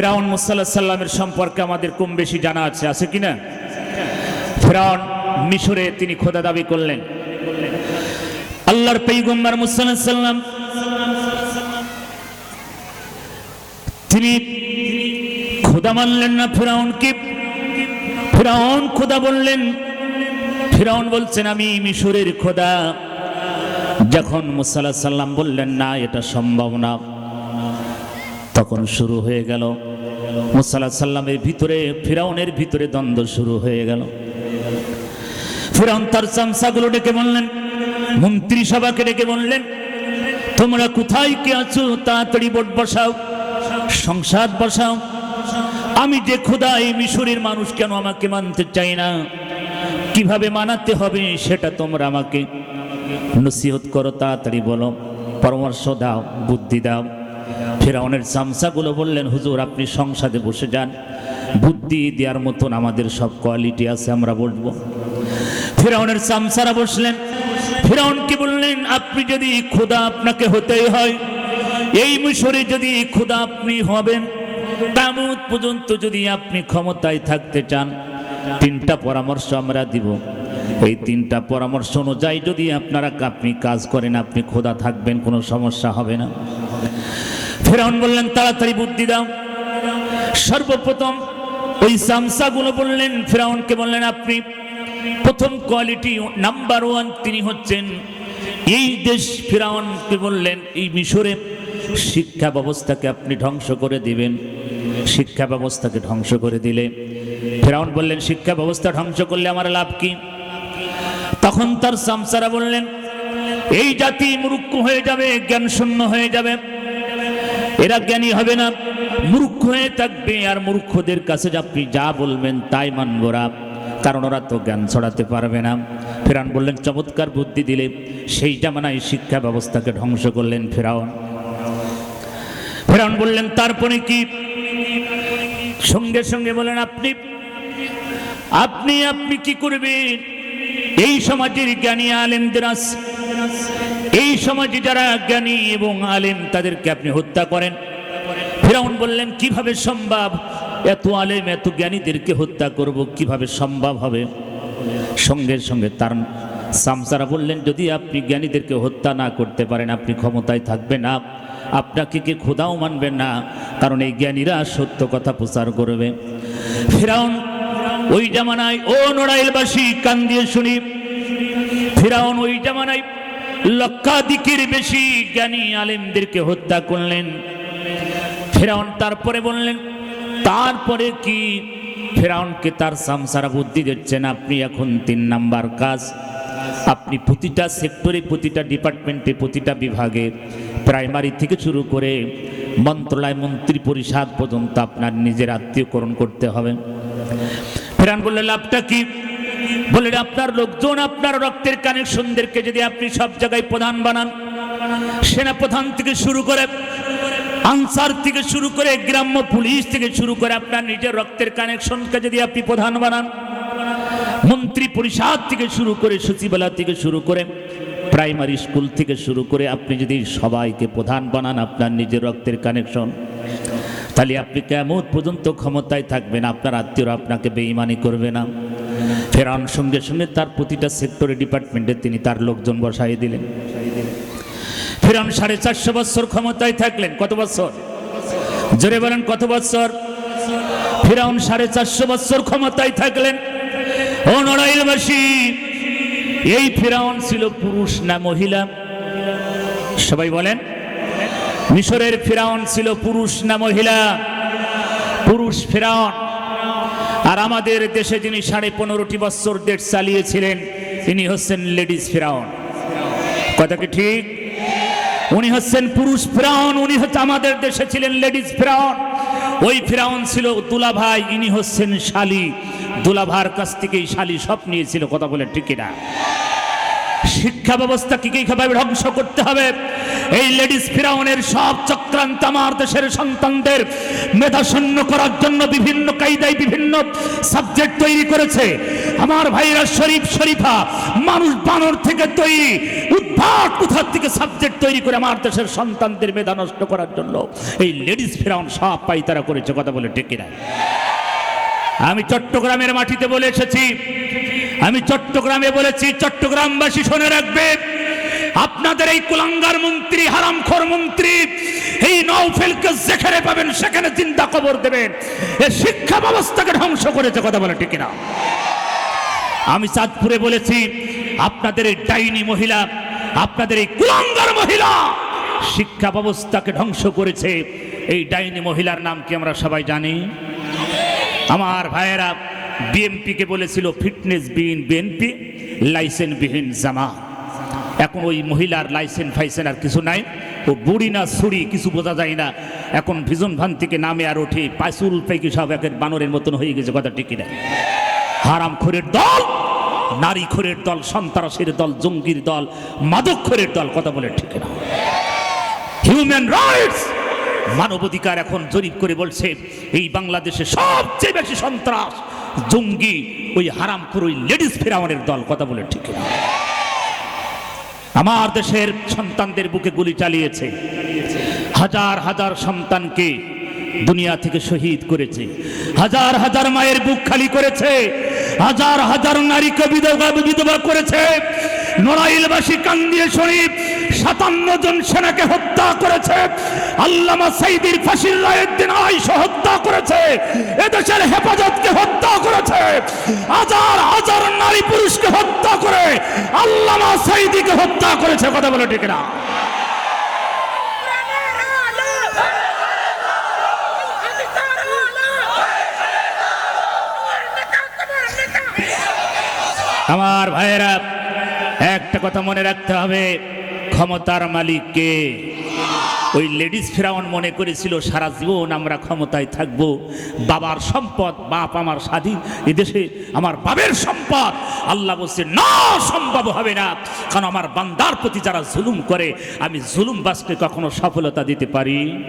ফেরাউন মুসাল্লাহ সাল্লামের সম্পর্কে আমাদের কম বেশি জানা আছে আছে কি না? ফেরাউন মিশরে তিনি খোদা দাবি করলেন। আল্লাহর পেইগম্বর মুসাল্লাহ সাল্লাম, তিনি খোদা মানলেন না ফেরাউনকে। ফেরাউন খোদা বললেন, ফেরাউন বলছেন, আমি মিশরের খোদা। যখন মুসাল্লাহ সাল্লাম বললেন, না, এটা সম্ভব না। তখন শুরু হয়ে গেল। মুসাল্লাহ সাল্লামের ভিতরে, ফিরাউনের ভিতরে দ্বন্দ্ব শুরু হয়ে গেল। ফিরাউন তার চামচাগুলো ডেকে বললেন, মন্ত্রী সভাকে ডেকে বললেন, তোমরা কোথায় কে আছো? তাড়াতাড়ি বোট বসাও সংসাদ বসাও। আমি যে খোদা এই মিশরের মানুষ কেন আমাকে মানতে চাই না? কীভাবে মানাতে হবে সেটা তোমরা আমাকে নসিহত করো, তাড়াতাড়ি বলো, পরামর্শ দাও, বুদ্ধি দাও। ফেরাউনের চামচাগুলো বললেন, হুজুর, আপনি সংসদে বসে যান। বুদ্ধি দেওয়ার মতন আমাদের সব কোয়ালিটি আছে, আমরা বলব ফেরাউনের চামচারা বসলেন। ফেরাউনকে বললেন, আপনি যদি খোদা আপনাকে হতেই হয়, এই মিশরে যদি খোদা আপনি হবেন তামুদ পর্যন্ত যদি আপনি ক্ষমতায় থাকতে চান, তিনটা পরামর্শ আমরা দিব। এই তিনটা পরামর্শ অনুযায়ী যদি আপনারা আপনি কাজ করেন, আপনি খোদা থাকবেন, কোনো সমস্যা হবে না। ফেরাউন বললেন, তাড়াতাড়ি বুদ্ধি দাও। সর্বপ্রথম ওই সামসাগুলো বললেন, ফেরাউনকে বললেন, আপনি প্রথম কোয়ালিটি নাম্বার ওয়ান তিনি হচ্ছেন। এই দেশ ফেরাউনকে বললেন, এই মিশরে শিক্ষা ব্যবস্থাকে আপনি ধ্বংস করে দিবেন। শিক্ষা ব্যবস্থাকে ধ্বংস করে দিলে ফেরাউন বললেন, শিক্ষা ব্যবস্থা ধ্বংস করলে আমার লাভ কি? তখন তার সামসারা বললেন, এই জাতি মূর্খ হয়ে যাবে জ্ঞান শূন্য হয়ে যাবে। এরা জ্ঞানী হবে না। মূর্খ হয়ে থাকবে, আর মূর্খদের কাছে আপনি যা বলবেন তাই মানবরা কারণ ওরা তো জ্ঞান ছড়াতে পারবে না। ফেরাউন বললেন, চমৎকার বুদ্ধি দিলে সেই জামানায় শিক্ষা ব্যবস্থাকে ধ্বংস করলেন ফেরাউন। ফেরাউন বললেন, তারপরে কি? সঙ্গে সঙ্গে বলেন আপনি আপনি আপনি কি করবেন? এই সমাজের জ্ঞানী আলেমদের আছে সমাজে যারা জ্ঞানী এবং আলেম, তাদেরকে আপনি হত্যা করেন। ফেরাউন বললেন, কীভাবে সম্ভব? এত আলেম, এত জ্ঞানীদেরকে হত্যা করব, কীভাবে সম্ভব হবে? সঙ্গে সঙ্গে তার সামসারা বললেন, যদি আপনি জ্ঞানীদেরকে হত্যা না করতে পারেন, আপনি ক্ষমতায় থাকবেন না। আপনাকে কে খোদাও মানবেন না, কারণ এই জ্ঞানীরা সত্য কথা প্রচার করবে। ফেরাউন ওই জামানায়, ও নড়াইলবাসী, কান দিয়ে শুনি। ফেরাউন ওই জামানায় লক্ষাধিকের বেশি জ্ঞানী আলেমদেরকে হত্যা করলেন। ফেরাউন তারপরে বললেন, তারপরে কি? ফেরাউনকে তার সামসারা বুদ্ধি দিচ্ছেন আপনি এখন তিন নাম্বার কাজ। আপনি প্রতিটা সেক্টরে, প্রতিটা ডিপার্টমেন্টে, প্রতিটা বিভাগে, প্রাইমারি থেকে শুরু করে মন্ত্রণালয়, মন্ত্রী পরিষদ পর্যন্ত আপনার নিজের আত্মীয়করণ করতে হবে। ফেরান বললে লাভটা কি? বলে আপনার লোকজন আপনার রক্তের কানেকশনদেরকে যদি আপনি সব জায়গায় প্রধান বানান, সেনা প্রধান থেকে শুরু করে আনসার থেকে শুরু করে গ্রাম্য পুলিশ থেকে শুরু করে আপনার নিজের রক্তের কানেকশনকে যদি আপনি প্রধান বানান, মন্ত্রী পরিষদ থেকে শুরু করে সচিবালয় থেকে শুরু করে প্রাইমারি স্কুল থেকে শুরু করে আপনি যদি সবাইকে প্রধান বানান আপনার নিজের রক্তের কানেকশন, তাহলে আপনি কেমন পর্যন্ত ক্ষমতায় থাকবেন? আপনার আত্মীয়রা আপনাকে বেইমানি করবে না। ফেরান সঙ্গে সঙ্গে তার প্রতিটা সেক্টরে ডিপার্টমেন্টে তিনি তার লোকজন বসাই দিলেন। ফেরান সাড়ে চারশো বছর ক্ষমতায় থাকলেন। কত বছর? জোরে বলেন, কত বছর? ফেরাউন সাড়ে চারশো বছর ক্ষমতায় থাকলেন। এই ফেরাউন ছিল পুরুষ না মহিলা? সবাই বলেন, মিশরের ফেরাউন ছিল পুরুষ না মহিলা? পুরুষ ফেরাউন। আর আমাদের দেশে যিনি সাড়ে পনেরোটি বছর দেশ চালিয়েছিলেন তিনি হচ্ছেন লেডিস ফেরাউন। কথা কি ঠিক? উনি হচ্ছেন পুরুষ ফেরাউন, উনি হচ্ছে আমাদের দেশে ছিলেন লেডিস ফেরাউন। ওই ফেরাউন ছিল দুলা ভাই ইনি হচ্ছেন শালি। দুলাভার কাছ থেকেই শালি সব নিয়েছিল, কথা বলে ঠিক না শিক্ষা ব্যবস্থাকে কীভাবে ধ্বংস করতে হবে? এই লেডিস ফিরাউনের সব চক্রান্ত আমার দেশের সন্তানদের মেধা শূন্য করার জন্য বিভিন্ন কায়দায় বিভিন্ন সাবজেক্ট তৈরি করেছে। আমার ভাইরা শরীফ শরীফা, মানুষ বানর থেকে তৈরি, উদ্ভাট কোথার থেকে সাবজেক্ট তৈরি করে আমার দেশের সন্তানদের মেধা নষ্ট করার জন্য। এই লেডিস ফিরাউন সব পাই তারা করেছে, কথা বলে না আমি চট্টগ্রামের মাটিতে বলে এসেছি আমি চট্টগ্রামে বলেছি, চট্টগ্রামবাসী শুনে রাখবে আপনাদের এই কুলাঙ্গার মন্ত্রী, হারামখোর মন্ত্রী, এই নৌফেলকে যেখানে পাবেন সেখানে চিন্তা কবর দেবেন। এ শিক্ষা ব্যবস্থাকে ধ্বংস করেছে কথা বলে ঠিক না আমি চাঁদপুরে বলেছি, আপনাদের এই ডাইনি মহিলা, আপনাদের এই কুলাঙ্গার মহিলা শিক্ষা ব্যবস্থাকে ধ্বংস করেছে। এই ডাইনি মহিলার নাম কি আমরা সবাই জানি? আমার ভাইয়েরা বিএমপিকে বলেছিল, ফিটনেস বিহীন বিএনপি লাইসেন্স বিহীন জামা এখন ওই মহিলার লাইসেন্স ফাইসেন আর কিছু নাই। ও বুড়ি না ছুরি কিছু বোঝা যায় না। এখন ভিজন ভান থেকে নামে আর ওঠে, পাইসুল পেকি সব একের বানরের মতন হয়ে গেছে, কথা ঠিকই না হারাম খোরের দল, নারী খোরের দল, সন্ত্রাসের দল, জঙ্গির দল, মাদক খোরের দল, কথা বলে ঠিক না হিউম্যান রাইটস মানবাধিকার এখন জরিপ করে বলছে, এই বাংলাদেশে সবচেয়ে বেশি সন্ত্রাস জঙ্গি, ওই হারাম ওই লেডিস ফেরাওয়ানের দল, কথা বলে ঠিক আমার দেশের সন্তানদের বুকে গুলি চালিয়েছে। হাজার হাজার সন্তানকে দুনিয়া থেকে শহীদ করেছে। হাজার হাজার মায়ের বুক খালি করেছে। হাজার হাজার নারীকে বিধবা বিধবা করেছে। নড়াইলবাসী কান্দিয়ে শরীফ সাতান্ন জন সেনাকে হত্যা করেছে। আল্লামা সাইদির ফাঁসির রায়ের দিন আইস হত্যা করেছে। এদেশের হেফাজতকে হত্যা করেছে। হাজার হাজার নারী পুরুষকে হত্যা করে আল্লামা সাইদিকে হত্যা করেছে। কথা বলে ঠিক না? আমার ভাইয়েরা কথা মনে রাখতে হবে। ক্ষমতার মালিককে ওই লেডিস ফেরাউন মনে করেছিল, সারা জীবন আমরা ক্ষমতায় থাকব। বাবার সম্পদ, বাপ আমার স্বাধীন। এদেশে আমার বাবের সম্পদ। আল্লাহ বলছে, না, সম্ভব হবে না। কারণ আমার বান্দার প্রতি যারা জুলুম করে, আমি জুলুম বাসকে কখনো সফলতা দিতে পারি।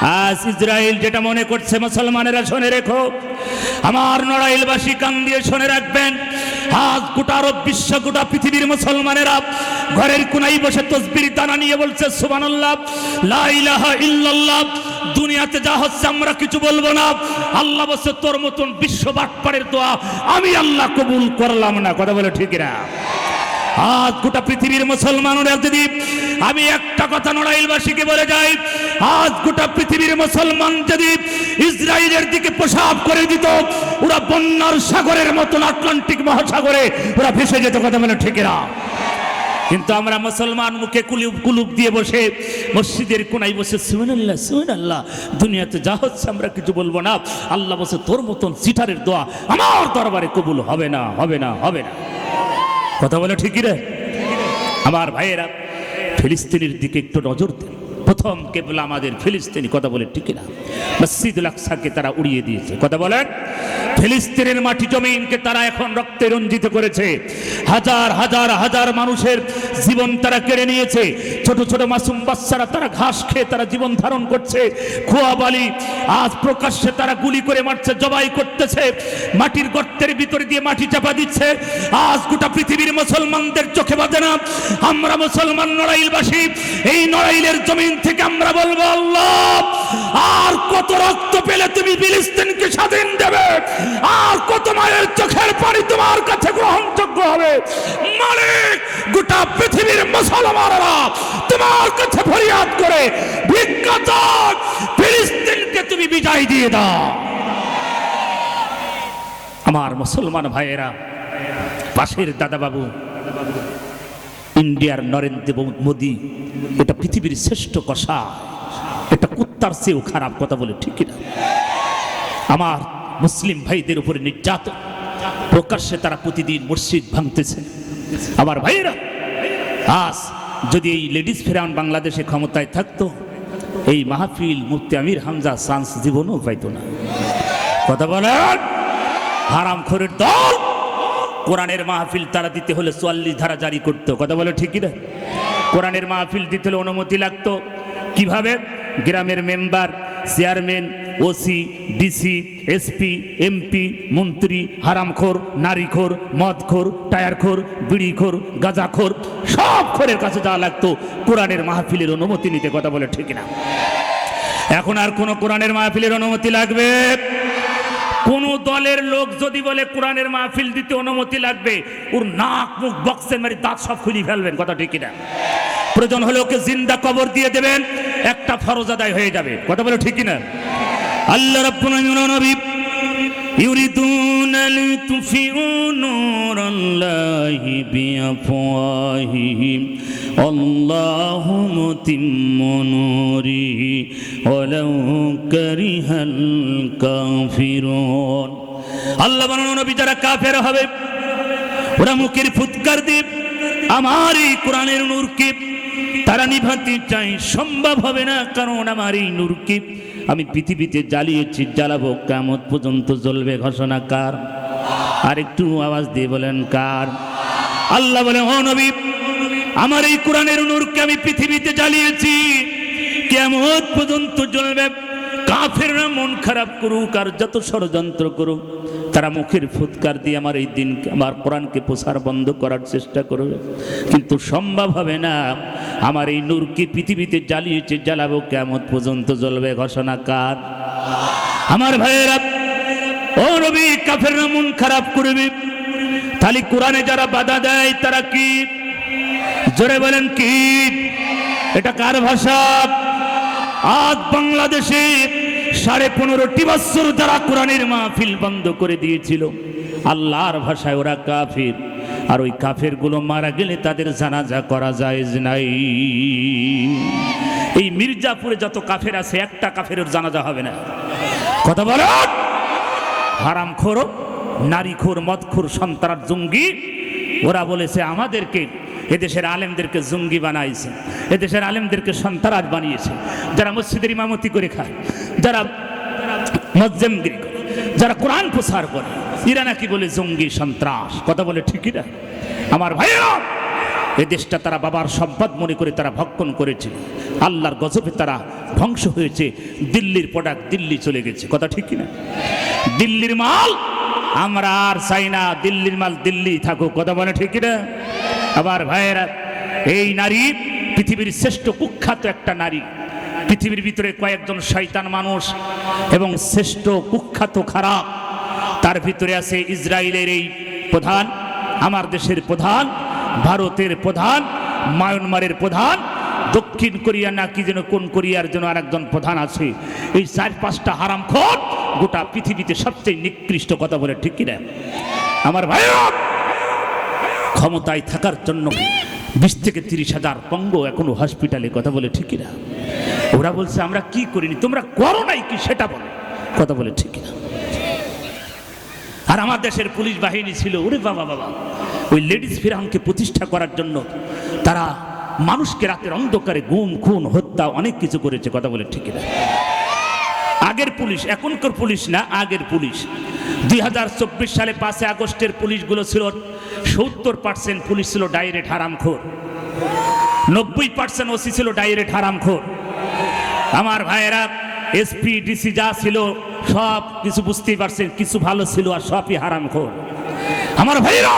আজ ইসরায়েল যেটা মনে করছে মুসলমানেরা শুনে রেখো, আমার নড়াইলবাসী কান দিয়ে শুনে রাখবেন, আজ গোটা আরব বিশ্ব, গোটা পৃথিবীর মুসলমানেরা ঘরের কোনাই বসে তসবির দানা নিয়ে বলছে, সুবহানাল্লাহ, লা ইলাহা ইল্লাল্লাহ, দুনিয়াতে যা হচ্ছে আমরা কিছু বলব না। আল্লাহ বলছে, তোর মতন বিশ্ব বাটপাড়ের দোয়া আমি আল্লাহ কবুল করলাম না। কথা বলে ঠিক না আজ গোটা পৃথিবীর মুসলমানরা যদি আমি একটা কথা নড়াইলবাসীকে বলে যাই, আজ গোটা পৃথিবীর মুসলমান যদি ইসরায়েলের দিকে প্রসাব করে দিত, ওরা বন্যার সাগরের মতন আটলান্টিক মহাসাগরে ওরা ভেসে যেত, কথা মানে ঠিক না কিন্তু আমরা মুসলমান মুখে কুলুপ কুলুপ দিয়ে বসে মসজিদের কোনায় বসে সুমেন আল্লাহ সুমেন আল্লাহ দুনিয়াতে যা হচ্ছে আমরা কিছু বলব না। আল্লাহ বসে তোর মতন সিটারের দোয়া আমার দরবারে কবুল হবে না হবে না হবে না। কথা বলে ঠিকই রে। আমার ভাইয়েরা ফিলিস্তিনের দিকে একটু নজর দেন। প্রথম কেবল আমাদের ফিলিস্তিনি, কথা বলে ঠিক না মসজিদুল আকসাকে তারা উড়িয়ে দিয়েছে, কথা বলেন? ফিলিস্তিনের মাটি জমিনকে তারা এখন রক্তে রঞ্জিত করেছে। হাজার হাজার হাজার মানুষের জীবন তারা কেড়ে নিয়েছে। ছোট ছোট মাসুম বাচ্চারা তারা ঘাস খেয়ে তারা জীবন ধারণ করছে। খোয়া বালি আজ প্রকাশ্যে তারা গুলি করে মারছে, জবাই করতেছে। মাটির গর্তের ভিতরে দিয়ে মাটি চাপা দিচ্ছে। আজ গোটা পৃথিবীর মুসলমানদের চোখে বাজে না। আমরা মুসলমান নড়াইলবাসী, এই নড়াইলের জমিন থেকে আমরা বলব, আল্লাহ, আর কত রক্ত পেলে তুমি ফিলিস্তিনকে স্বাধীন দেবে? আর কত মায়ের চোখের পানি তোমার কাছে গ্রহণযোগ্য হবে? মালিক, গোটা পৃথিবীর মুসলমানরা তোমার কাছে ফরিয়াদ করে, ভিক্ষা ফিলিস্তিনকে তুমি বিজয় দিয়ে দাও। আমার মুসলমান ভাইয়েরা, পাশের দাদাবাবু ইন্ডিয়ার নরেন্দ্র মোদী, এটা পৃথিবীর শ্রেষ্ঠ কষা। এটা কুত্তার চেয়েও খারাপ কথা বলে, ঠিক না আমার মুসলিম ভাইদের উপরে নির্যাতন প্রকাশ্যে তারা প্রতিদিন মসজিদ ভাঙতেছে। আমার ভাইয়েরা, আজ যদি এই লেডিস ফেরাউন বাংলাদেশে ক্ষমতায় থাকতো, এই মাহফিল মুফতি আমির হামজা চান্স জীবনও পাইতো না। কথা বলেন হারাম খোরের দল কোরআনের মাহফিল তারা দিতে হলে চুয়াল্লিশ ধারা জারি করতো। কথা বলে ঠিকই না কোরআনের মাহফিল দিতে হলে অনুমতি লাগতো। কীভাবে? গ্রামের member, chairman, OC, DC, SP, MP, মন্ত্রী, হারামখোর, নারীখোর, মদখোর, টায়ারখোর, বিড়িখোর, গাঁজাখোর, সব খোরের কাছে যাওয়া লাগতো। কোরআনের মাহফিলের অনুমতি নিতে, কথা বলে ঠিক না এখন আর কোন কোরআনের মাহফিলের অনুমতি লাগবে? দলের লোক যদি বলে কোরআনের মাহফিল দিতে অনুমতি লাগবে, ওর নাক মুখ বক্সের মারি দাঁত সব খুলি ফেলবেন, কথা ঠিক কিনা? প্রয়োজন হলে ওকে জিন্দা কবর দিয়ে দেবেন, একটা ফরজ আদায় হয়ে যাবে, কথা বলে ঠিক কিনা? আল্লাহ রাব্বুল নবী يريدون ليطفئوا نور الله بأفواههم الله متم نوره ولو كره الكافرون আল্লাহ বানানো নবী যারা কাফের হবে ওরা মুখের ফুৎকার দেব আমার এই কোরআনের নূরকে তারা নিভাতে চাই, সম্ভব হবে না, কারণ আমার এই নূরকে আমি পৃথিবীতে জ্বালিয়েছি, জ্বালাবো কামত পর্যন্ত জ্বলবে, ঘোষণা কার? আর একটু আওয়াজ দিয়ে বলেন কার? আল্লাহ বলে, ও নবী, আমার এই কোরআনের নূরকে আমি পৃথিবীতে জ্বালিয়েছি কেমন পর্যন্ত জ্বলবে। কাফেররা মন খারাপ করুক আর যত ষড়যন্ত্র করুক, তারা মুখের ফুৎকার দিয়ে আমার এই দিন, আমার কোরআনকে প্রসার বন্ধ করার চেষ্টা করবে। কিন্তু সম্ভব হবে না, আমার এই নূরকে পৃথিবীতে জ্বালিয়েছে জ্বালাবো, কেমন পর্যন্ত জ্বলবে ঘোষণা কার? আমার ভাইয়েরা, ও রবি কাফেররা মন খারাপ করবে। তাহলে কোরআনে যারা বাধা দেয়, তারা কি? জোরে বলেন কি? এটা কার ভাষা? আজ বাংলাদেশে সাড়ে পনেরোটি বছর তারা কোরআনের মাহফিল বন্ধ করে দিয়েছিল, আল্লাহর ভাষায় ওরা কাফির। আর ওই কাফেরগুলো মারা গেলে তাদের জানাজা করা যায় নাই। এই মির্জাপুরে যত কাফের আছে, একটা কাফের জানাজা হবে না। কথা বলো। হারাম খোর, নারী খোর মদখোর সন্তান জঙ্গি, ওরা বলেছে আমাদেরকে এদেশের আলেমদেরকে জঙ্গি বানাইছে, এদেশের আলেমদেরকে সন্তারাজ বানিয়েছে, যারা মসজিদের ইমামতি করে খায়, যারা মজ্জেমগিরি করে, যারা কোরআন প্রসার করে, এরা নাকি বলে জঙ্গি সন্ত্রাস। কথা বলে ঠিকই না আমার ভাইরা এ দেশটা তারা বাবার সম্পদ মনে করে তারা ভক্ষণ করেছে, আল্লাহর গজবে তারা ধ্বংস হয়েছে, দিল্লির প্রোডাক্ট দিল্লি চলে গেছে। কথা ঠিক না দিল্লির মাল, আমরা আর চাই না দিল্লির মাল দিল্লি থাকুক। কথা বলে ঠিক না আবার ভাইয়েরা, এই নারী পৃথিবীর শ্রেষ্ঠ কুখ্যাত একটা নারী। পৃথিবীর ভিতরে কয়েকজন শয়তান মানুষ এবং শ্রেষ্ঠ কুখ্যাত খারাপ। তার ভিতরে আছে ইসরায়েলের এই প্রধান, আমার দেশের প্রধান, ভারতের প্রধান, মায়ানমারের প্রধান, দক্ষিণ কোরিয়া না কি যেন কোন কোরিয়ার জন্য আর একজন প্রধান আছে। এই চার পাঁচটা হারাম খোট গোটা পৃথিবীতে সবচেয়ে নিকৃষ্ট কথা বলে ঠিক কিনা? আমার ভাই ক্ষমতায় থাকার জন্য বিশ থেকে তিরিশ হাজার পঙ্গ এখনও হসপিটালে কথা বলে ঠিকই না ওরা বলছে, আমরা কি করিনি? তোমরা করো নাই কি? সেটা বলো। কথা বলে ঠিকই না আর আমার দেশের পুলিশ বাহিনী ছিল, ওরে বাবা বাবা। ওই লেডিস ফিরাউনকে প্রতিষ্ঠা করার জন্য তারা মানুষকে রাতের অন্ধকারে গুম, খুন, হত্যা অনেক কিছু করেছে, কথা বলে ঠিক না আগের পুলিশ, এখনকার পুলিশ না, আগের পুলিশ। দুই হাজার চব্বিশ সালে পাঁচে আগস্টের পুলিশগুলো ছিল সত্তর পার্সেন্ট পুলিশ ছিল ডাইরেক্ট হারামখোর। নব্বই পার্সেন্ট ওসি ছিল ডাইরেক্ট হারামখোর। আমার ভাইয়েরা এসপি ডিসি যা ছিল, সব কিছু বুঝতেই পারছেন, কিছু ভালো ছিল আর সবই হারামখোর। আমার ভাইয়েরা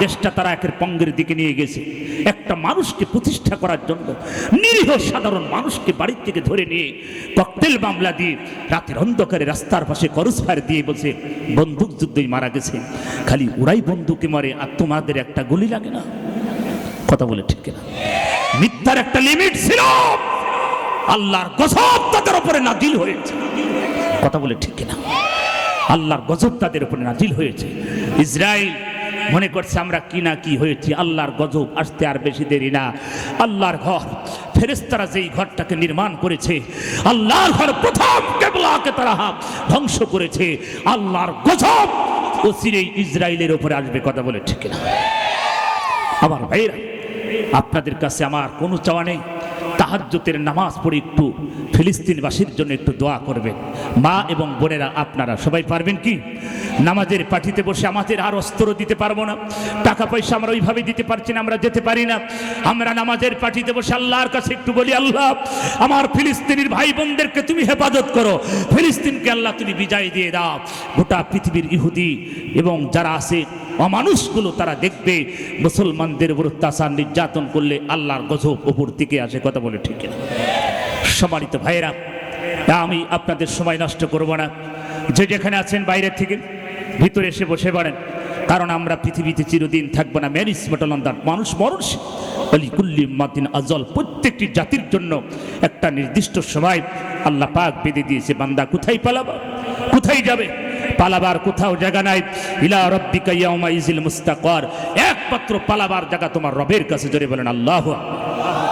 দেশটা তারা একের পঙ্গের দিকে নিয়ে গেছে। একটা মানুষকে প্রতিষ্ঠা করার জন্য নিরীহ সাধারণ মানুষকে বাড়ির থেকে ধরে নিয়ে ককটেল মামলা দিয়ে রাতের অন্ধকারে রাস্তার পাশে করস ফায়ার দিয়ে বসে বন্দুক যুদ্ধই মারা গেছে। খালি ওরাই বন্দুকে মারে আর তোমাদের একটা গুলি লাগে না? কথা বলে ঠিক না মিথ্যার একটা লিমিট ছিল। আল্লাহর গজব তাদের উপরে নাজিল হয়েছে। কথা বলে ঠিক না আল্লাহর গজব তাদের উপরে নাজিল হয়েছে। ইসরায়েল মনে করছে আমরা কি না কি হয়েছি, আল্লাহর গজব আসতে আর বেশি দেরি না। আল্লাহর ঘর ফেরেস্তারা যেই ঘরটাকে নির্মাণ করেছে, আল্লাহর ঘর প্রথম কেবলাকে তারা ধ্বংস করেছে। আল্লাহর গজব অচিরেই ইসরায়েলের উপরে আসবে কথা বলে ঠিক না আমার ভাইরা আপনাদের কাছে আমার কোনো চাওয়া নেই। তাহাজ্জুতের নামাজ পড়ে একটু ফিলিস্তিনবাসীর জন্য একটু দোয়া করবেন। মা এবং বোনেরা, আপনারা সবাই পারবেন কি? নামাজের পাঠিতে বসে আমাদের আর অস্ত্র দিতে পারব না। টাকা পয়সা আমরা ওইভাবে দিতে পারছি না, আমরা যেতে পারি না। আমরা নামাজের পাঠিতে বসে আল্লাহর কাছে একটু বলি, আল্লাহ, আমার ফিলিস্তিনির ভাই বোনদেরকে তুমি হেফাজত করো। ফিলিস্তিনকে আল্লাহ তুমি বিজয় দিয়ে দাও। গোটা পৃথিবীর ইহুদি এবং যারা আছে, অমানুষগুলো তারা দেখবে। মুসলমানদের উপর অত্যাচার, নির্যাতন করলে আল্লাহর গজব উপর দিকে আসে, কথা বলে ঠিক না সম্মানিত ভাইয়েরা, আমি আপনাদের সময় নষ্ট করব না। যে যেখানে আছেন বাইরের থেকে, ভিতরে এসে বসে পড়েন। কারণ আমরা পৃথিবীতে চিরদিন থাকব না। ম্যারিস মেটলন্দার মানুষ মরস অলি কুল্লি মাদিন আজল। প্রত্যেকটি জাতির জন্য একটা নির্দিষ্ট সময় আল্লাহ পাক বেঁধে দিয়েছে। বান্দা কোথায় পালাবা? কোথায় যাবে? পালাবার কোথাও জায়গা নাই। ইলা রব্বিকা ইয়াউমা ইজিল মুস্তাকর। একমাত্র পালাবার জায়গা তোমার রবের কাছে। জোরে বলেন, আল্লাহ।